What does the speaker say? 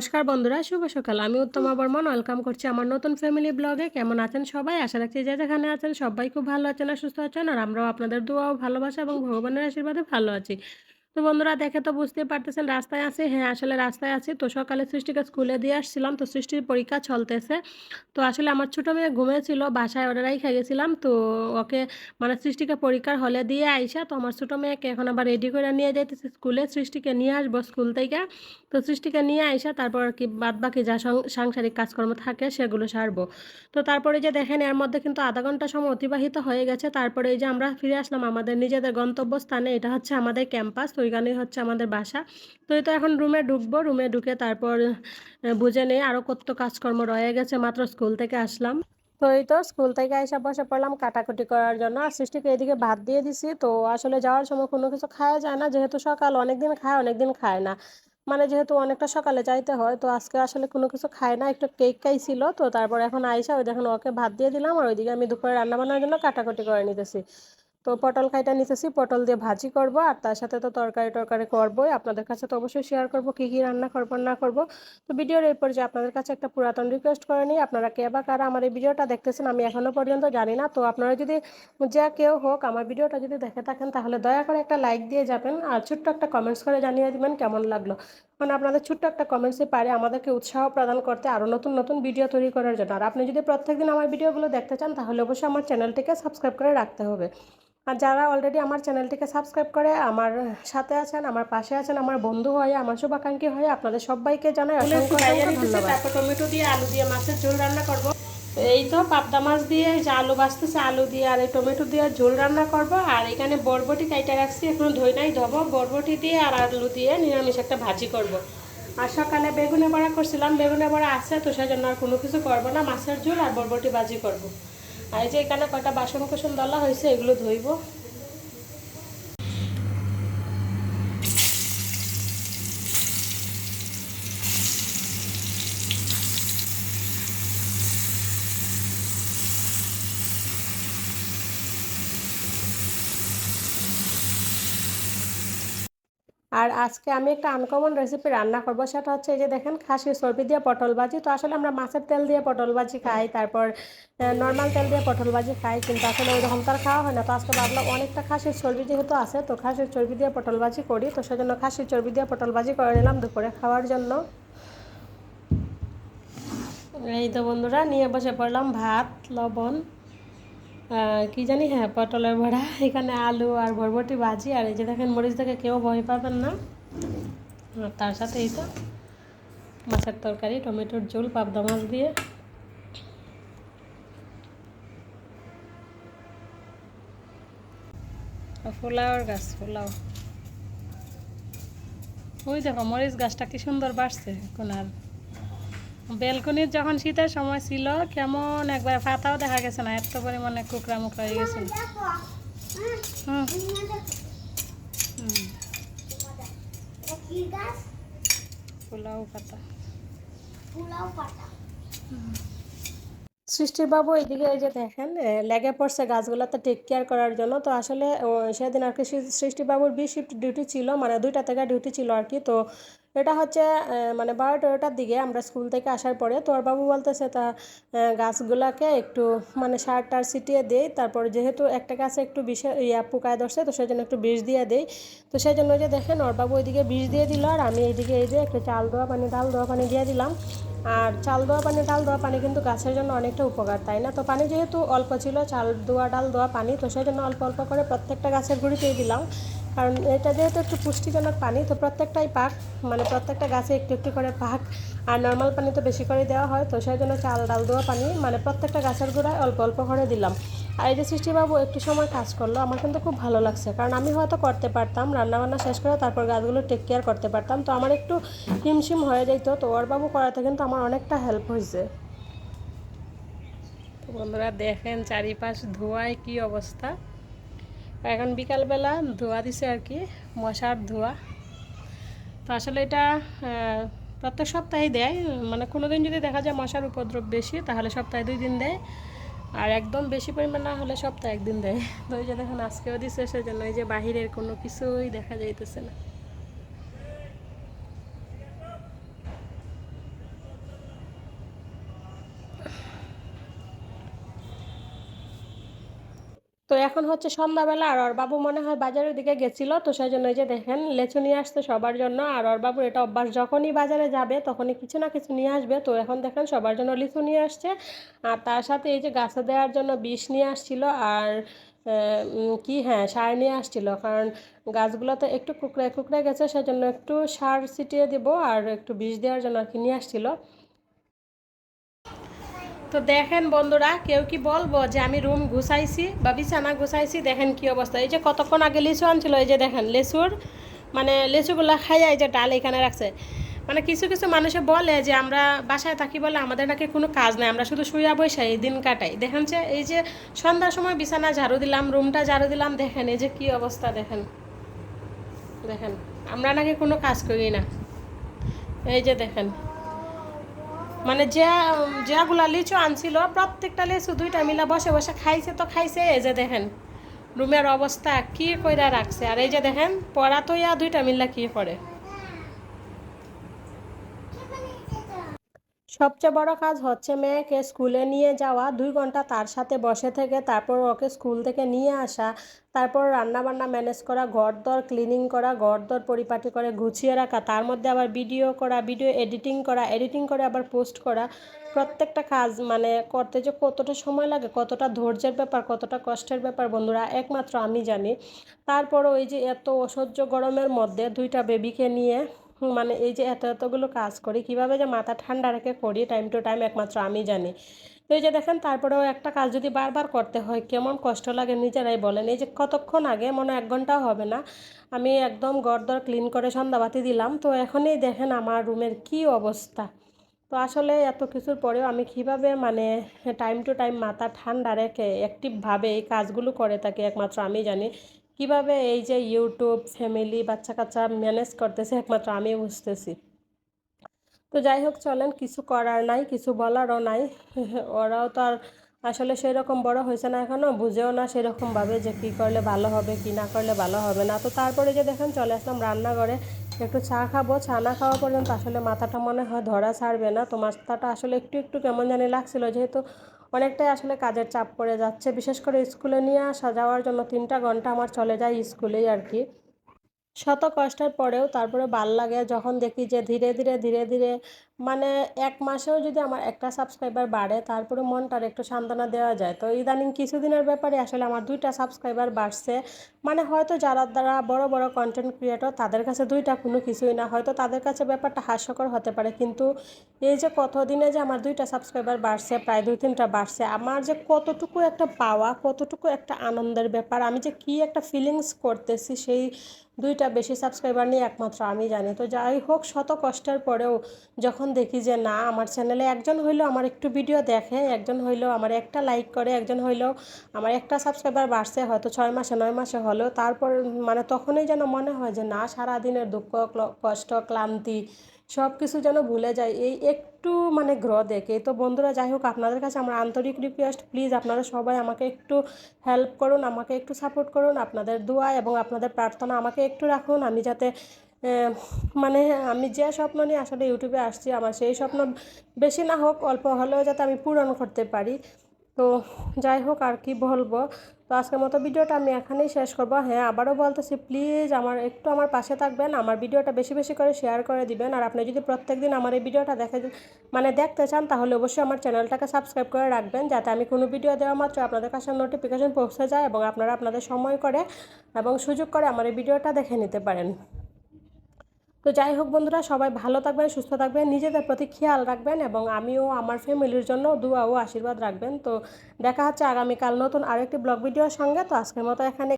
নমস্কার বন্ধুরা, শুভ সকাল। আমি উত্তমা বর্মন ওয়েলকাম করছি আমার নতুন ফ্যামিলি ব্লগে কেমন আছেন সবাই? আশা রাখছি যে যেখানে আছেন সবাই খুব ভালো আছেন আর সুস্থ আছেন। আর আমরাও আপনাদের দোয়াও ভালোবাসা এবং ভগবানের আশীর্বাদে ভালো আছি। তো বন্ধুরা দেখে তো বুঝতেই পারতেছেন, রাস্তায় আছি। হ্যাঁ আসলে রাস্তায় আছি। তো সকালে সৃষ্টিকে স্কুলে দিয়ে আসছিলাম। তো সৃষ্টির পরীক্ষা চলতেছে। তো আসলে আমার ছোটো মেয়ে ঘুমিয়েছিল, বাসায় ওরাই খেয়ে গেছিলাম। তো ওকে মানে সৃষ্টিকে পরীক্ষার হলে দিয়ে আইসা, তো আমার ছোটো মেয়েকে এখন আবার রেডি করে নিয়ে যাইতেছে স্কুলে। সৃষ্টিকে নিয়ে আসব স্কুল থেকে। তো সৃষ্টিকে নিয়ে আইসা, তারপর কি বাদ বাকি যা সাংসারিক কাজকর্ম থাকে সেগুলো সারবো। তো তারপরে যে দেখেন, এর মধ্যে কিন্তু আধা ঘণ্টা সময় অতিবাহিত হয়ে গেছে। তারপরে এই যে আমরা ফিরে আসলাম আমাদের নিজেদের গন্তব্যস্থানে, এটা হচ্ছে আমাদের ক্যাম্পাস। ওইখানেই হচ্ছে আমাদের বাসা। তো তো এখন রুমে ঢুকবো রুমে ঢুকে তারপর বুঝে নেই আরও কত কাজকর্ম রয়ে গেছে। মাত্র স্কুল থেকে আসলাম। তো এই তো স্কুল থেকে এসে বসে পড়লাম কাটাকুটি করার জন্য। আর সৃষ্টিকে এদিকে ভাত দিয়ে দিছি। তো আসলে যাওয়ার সময় কোনো কিছু খাওয়া যায় না। যেহেতু সকাল, অনেকদিন খায় অনেকদিন খায় না। মানে যেহেতু অনেকটা সকালে যাইতে হয়, তো আজকে আসলে কোনো কিছু খায় না। একটু কেক খাইছিল তো তারপর এখন আইসা ওই দেখুন ওকে ভাত দিয়ে দিলাম। আর ওইদিকে আমি দুপুরে রান্না বান্নার জন্য কাটাকুটি করে নিতেছি। তো পটল খাইটা নিতেছি, পটল দিয়ে ভাজি করব আর তার সাথে তো তরকারি টরকারি করবোই। আপনাদের কাছে তো অবশ্যই শেয়ার করব কী কী রান্না করব, না করব। তো ভিডিওর এই পর্যায়ে আপনাদের কাছে একটা পুরাতন রিকোয়েস্ট করে নিই। আপনারা কে বা কারা আমার এই ভিডিওটা দেখতেছেন আমি এখনও পর্যন্ত জানি না। তো আপনারা যদি যা কেউ হোক আমার ভিডিওটা যদি দেখে থাকেন তাহলে দয়া করে একটা লাইক দিয়ে যাবেন আর ছোট্ট একটা কমেন্টস করে জানিয়ে দিবেন কেমন লাগল। মানে আপনাদের ছোট্ট একটা কমেন্টসে পারে আমাদেরকে উৎসাহ প্রদান করতে আরও নতুন নতুন ভিডিও তৈরি করার জন্য। আর আপনি যদি প্রত্যেকদিন আমার ভিডিওগুলো দেখতে চান তাহলে অবশ্যই আমার চ্যানেলটিকে সাবস্ক্রাইব করে রাখতে হবে। আর যারা অলরেডি আমার চ্যানেলটিকে সাবস্ক্রাইব করে আমার সাথে আছেন আমার পাশে আছেন আমার বন্ধু হয়ে আমার শুভাকাঙ্ক্ষী হয়ে আপনাদের সবাইকে জানাই অসংখ্য ধন্যবাদ। টমেটো দিয়ে আলু দিয়ে মাছের ঝোল রান্না করব। এই তো পাবদা মাছ দিয়ে যে আলু বাঁচতেছে, আলু দিয়ে আর এই টমেটো দিয়ে ঝোল রান্না করব। আর এখানে বরবটি কাইটা রাখছি, এখন ধই নাই, ধোবো। বরবটি দিয়ে আর আলু দিয়ে নিরামিষ একটা ভাজি করব। আর সকালে বেগুনে বড়া করছিলাম, বেগুনে বড়া আছে, তো সেজন্য আর কোনো কিছু করব না, মাছের ঝোল আর বরবটি ভাজি করব। আর এই যে এখানে কটা বাসন কুসন দলা হয়েছে, এগুলো ধুইব। আর আজকে আমি একটা আনকমন রেসিপি রান্না করব, সেটা হচ্ছে এই যে দেখেন খাসির চর্বি দিয়ে পটল ভাজি। তো আসলে আমরা মাছের তেল দিয়ে পটল ভাজি খাই, তারপর নর্মাল তেল দিয়ে পটল ভাজি খাই, কিন্তু আসলে ওই রকম তার খাওয়া হয় না। তো আজকে ভাবলাম অনেকটা খাসির চর্বি যেহেতু আছে, তো খাসির চর্বি দিয়ে পটল ভাজি করি। তো সেজন্য খাসির চর্বি দিয়ে পটল ভাজি করে নিলাম দুপুরে খাওয়ার জন্য। এই তো বন্ধুরা, নিয়ে বসে পড়লাম ভাত, লবণ। কি জানি হ্যাঁ পটলের বড়া, এখানে আলু আর বরবটি ভাজি, আর এই যে দেখেন মরিচ দেখে কেউ ভয় পাবেন না। আর তার সাথে এই তো মাছের তরকারি, টমেটোর ঝোল, পাবদা মাছ দিয়ে। ফুলাওয়ার গাছ ফুলাও ওই দেখো, মরিচ গাছটা কি সুন্দর বাড়ছে এখন আর। বেলকনির যখন শীতের সময় ছিল, কেমন একবার পাতাও দেখা গেছে না, এত পরিমাণে কুকড়া মুকড়া হয়ে গেছে। পোলাও সৃষ্টির বাবু এইদিকে এই যে দেখেন লেগে পড়ছে গাছগুলোতে টেক কেয়ার করার জন্য। তো আসলে সেদিন আর কি সৃষ্টিবাবুর বি শিফট ডিউটি ছিল মানে দুইটা থেকে ডিউটি ছিল আর কি। তো এটা হচ্ছে মানে বারো তেরোটার দিকে আমরা স্কুল থেকে আসার পরে তো ওর বাবু বলতেছে তা গাছগুলাকে একটু মানে সার টার ছিটিয়ে দেই। তারপর যেহেতু একটা গাছে একটু বিষ, ইয়া পোকায় ধরছে, তো সেই জন্য একটু বিষ দিয়ে দেই। তো সেই জন্য যে দেখেন, ওর বাবু ওইদিকে বিষ দিয়ে দিল আর আমি এইদিকে এই যে একটু চাল দেওয়া পানি, ডাল দেওয়া পানি দিয়ে দিলাম। আর চাল দেওয়া পানি, ডাল দেওয়া পানি কিন্তু গাছের জন্য অনেকটা উপকার, তাই না? তো পানি যেহেতু অল্প ছিল, চাল দেওয়া ডাল দেওয়া পানি, তো সেই জন্য অল্প অল্প করে প্রত্যেকটা গাছের গুঁড়িতেই দিলাম। কারণ এটা যেহেতু একটু পুষ্টিজনক পানি, তো প্রত্যেকটাই পাক মানে প্রত্যেকটা গাছে একটু একটু করে পাক। আর নর্মাল পানি তো বেশি করে দেওয়া হয়, তো সেই জন্য চাল ডাল দেওয়া পানি মানে প্রত্যেকটা গাছের গোড়ায় অল্প অল্প করে দিলাম। আর এই যে সৃষ্টিবাবু একটু সময় কাজ করল, আমার কিন্তু খুব ভালো লাগছে, কারণ আমি হয়তো করতে পারতাম, রান্নাবান্না শেষ করে তারপর গাছগুলো টেক কেয়ার করতে পারতাম, তো আমার একটু হিমশিম হয়ে যেত তো ওর বাবু করাতে কিন্তু আমার অনেকটা হেল্প হয়েছে বন্ধুরা দেখেন চারিপাশ ধোঁয়ায় কি অবস্থা? এখন বিকালবেলা ধোয়া দিছে আর কি, মশার ধোয়া। তো আসলে এটা প্রত্যেক সপ্তাহে দেয় মানে কোনো দিন যদি দেখা যায় মশার উপদ্রব বেশি, তাহলে সপ্তাহে দুই দিন দেয়। আর একদম বেশি পরিমাণ না হলে সপ্তাহে একদিন দেয়। তো ওই যে দেখুন, আজকেও দিচ্ছে সেজন্য এই যে বাহিরের কোনো কিছুই দেখা যাইতেছে না তো এখন হচ্ছে সন্ধ্যাবেলা আর ওর বাবু মনে হয় বাজারের দিকে গেছিল, তো সেই জন্য যে দেখেন, লেচু নিয়ে আসতে সবার জন্য। আর ওর বাবু এটা অভ্যাস, যখনই বাজারে যাবে তখনই কিছু না কিছু নিয়ে আসবে। তো এখন দেখেন সবার জন্য লিচু নিয়ে আসছে। আর তার সাথে এই যে গাছে দেওয়ার জন্য বিষ নিয়ে আসছিল আর কি হ্যাঁ সার নিয়ে আসছিল। কারণ গাছগুলোতে একটু কুকড়ে কুকড়ে গেছে, সেজন্য একটু সার ছিটিয়ে দিব আর একটু বিষ দেওয়ার জন্য আর কি নিয়ে আসছিল। তো দেখেন বন্ধুরা, কেউ কি বলব যে আমি রুম ঘুষাইছি বা বিছানা ঘুষাইছি দেখেন কি অবস্থা। এই যে কতক্ষণ আগে লিচু আনছিল, এই যে দেখেন লেচুর মানে লেচুগুলো খাইয়া এই যে ডাল এখানে রাখছে। মানে কিছু কিছু মানুষে বলে যে আমরা বাসায় থাকি বলে আমাদের নাকি কোনো কাজ নাই, আমরা শুধু শুয়া বসে এই দিন কাটাই। দেখেন যে এই যে সন্ধ্যার সময় বিছানা ঝাড়ু দিলাম, রুমটা ঝাড়ু দিলাম, দেখেন এই যে কি অবস্থা, দেখেন। দেখেন, আমরা নাকি কোনো কাজ করি না। এই যে দেখেন। মানে যে, যেগুলা লিচু আনছিল, প্রত্যেকটা লিচু দুইটা মিলা বসে বসে খাইছে তো খাইছে, এই যে দেখেন। রুমের অবস্থা কি কইরা রাখছে। আর এই যে দেখেন পড়া তো ইয়া দুইটা মিল্লা কি করে? সবচেয়ে বড় কাজ হচ্ছে মেয়েকে স্কুলে নিয়ে যাওয়া। দুই ঘণ্টা তার সাথে বসে থেকে তারপর ওকে স্কুল থেকে নিয়ে আসা, তারপর রান্নাবান্না ম্যানেজ করা ঘর দর ক্লিনিং করা ঘর দর পরিপাটি করে গুছিয়ে রাখা, তার মধ্যে আবার ভিডিও করা, ভিডিও এডিটিং করা, এডিটিং করে আবার পোস্ট করা। প্রত্যেকটা কাজ মানে করতে যে কতটা সময় লাগে, কতটা ধৈর্যের ব্যাপার, কতটা কষ্টের ব্যাপার বন্ধুরা, একমাত্র আমি জানি। তারপর ওই যে এত অসহ্য গরমের মধ্যে দুইটা বেবিকে নিয়ে মানে এই যে এত এতগুলো কাজ করি, কীভাবে যে মাথা ঠান্ডা রেখে করি টাইম টু টাইম একমাত্র আমি জানি। তো এই যে দেখেন, তারপরেও একটা কাজ যদি বারবার করতে হয়, কেমন কষ্ট লাগে নিজেরাই বলেন। এই যে কতক্ষণ আগে মনে এক ঘন্টাও হবে না, আমি একদম গড়দর ক্লিন করে সন্ধ্যাবাতি দিলাম। তো এখনই দেখেন আমার রুমের কি অবস্থা। তো আসলে এত কিছুর পরেও আমি কীভাবে মানে টাইম টু টাইম মাথা ঠান্ডা রেখে অ্যাক্টিভভাবে এই কাজগুলো করে থাকি একমাত্র আমি জানি। কীভাবে এই যে ইউটিউব ফ্যামিলি বাচ্চা কাচ্চা ম্যানেজ করতেছে, একমাত্র আমি বুঝতেছি। তো যাই হোক, চলেন, কিছু করার নাই, কিছু বলারও নাই। ওরাও তো আর আসলে সেই রকম বড় হয়েছে না এখনও বুঝেও না সেরকমভাবে যে কী করলে ভালো হবে, কী না করলে ভালো হবে না। তো তারপরে যে দেখেন, চলে আসলাম রান্নাঘরে। একটু চা খাব, চা না খাওয়া পর্যন্ত আসলে মাথাটা মনে হয় ধরা ছাড়বে না। তো মাথাটা আসলে একটু একটু কেমন জানি লাগছিল, যেহেতু অনেকটাই আসলে কাজের চাপ পড়ে যাচ্ছে। বিশেষ করে স্কুলে নিয়ে আসা যাওয়ার জন্য তিনটা ঘণ্টা আমার চলে যায় স্কুলেই আর কি। শত কষ্টের পরেও তারপরে ভালো লাগে, যখন দেখি যে ধীরে ধীরে ধীরে ধীরে মানে এক মাসেও যদি আমার একটা সাবস্ক্রাইবার বাড়ে, তারপরে মনটার একটু সান্ত্বনা দেওয়া যায়। তো ইদানিং কিছুদিনের ব্যাপারে আসলে আমার দুইটা সাবস্ক্রাইবার বাড়ছে। মানে হয়তো যারা দ্বারা বড় বড় কন্টেন্ট ক্রিয়েটর তাদের কাছে দুইটা কোনো কিছুই না। হয়তো তাদের কাছে ব্যাপারটা হাস্যকর হতে পারে, কিন্তু এই যে কতদিনে যে আমার দুইটা সাবস্ক্রাইবার বাড়ছে, প্রায় দুই, তিনটা বাড়ছে, আমার যে কতটুকু একটা পাওয়া, কতটুকু একটা আনন্দের ব্যাপার, আমি যে কি একটা ফিলিংস করতেছি, সেই দুইটা বেশি সাবস্ক্রাইবার নিয়ে একমাত্র আমি জানি। তো যাই হোক, শত কষ্টের পরেও যখন দেখি যে না, আমার চ্যানেলে একজন হইলেও আমার একটু ভিডিও দেখে, একজন হইলেও আমার একটা লাইক করে, একজন হইলেও আমার একটা সাবস্ক্রাইবার বাড়ছে হয়তো ছয় মাসে, নয় মাসে হলেও। তারপর মানে তখনই যেন মনে হয় যে না, সারাদিনের দুঃখ কষ্ট, ক্লান্তি সব কিছু যেন ভুলে যায়। এই একটু মানে গ্র দেখে। তো বন্ধুরা, যাই হোক, আপনাদের কাছে আমার আন্তরিক রিকোয়েস্ট প্লিজ আপনারা সবাই আমাকে একটু হেল্প করুন, আমাকে একটু সাপোর্ট করুন, আপনাদের দোয়া এবং আপনাদের প্রার্থনা আমাকে একটু রাখুন। আমি যাতে মানে আমি যে স্বপ্ন নিয়ে আসলে ইউটিউবে আসছি, আমার সেই স্বপ্ন বেশি না হোক, অল্প হলেও যাতে আমি পূরণ করতে পারি। তো যাই হোক, আর কি বলব? তো আজকের মতো ভিডিওটা আমি এখানেই শেষ করব। হ্যাঁ আবারও বলতেছি প্লিজ আমার, একটু আমার পাশে থাকবেন, আমার ভিডিওটা বেশি বেশি করে শেয়ার করে দিবেন। আর আপনি যদি প্রত্যেক দিন আমার এই ভিডিওটা দেখে মানে দেখতে চান, তাহলে অবশ্যই আমার চ্যানেলটাকে সাবস্ক্রাইব করে রাখবেন, যাতে আমি কোনো ভিডিও দেওয়া মাত্র আপনাদের কাছে নোটিফিকেশন পৌঁছে যায় এবং আপনারা আপনাদের সময় করে এবং সুযোগ করে আমার এই ভিডিওটা দেখে নিতে পারেন। তো যাই হোক বন্ধুরা, সবাই ভালো থাকবেন, সুস্থ থাকবেন, নিজেদের প্রতি খেয়াল রাখবেন এবং আমিও আমার ফ্যামিলির জন্য দোয়া ও আশীর্বাদ রাখবেন। তো দেখা হচ্ছে আগামীকাল নতুন আরেকটি ব্লগ ভিডিওর সঙ্গে। তো আজকের মতো এখানে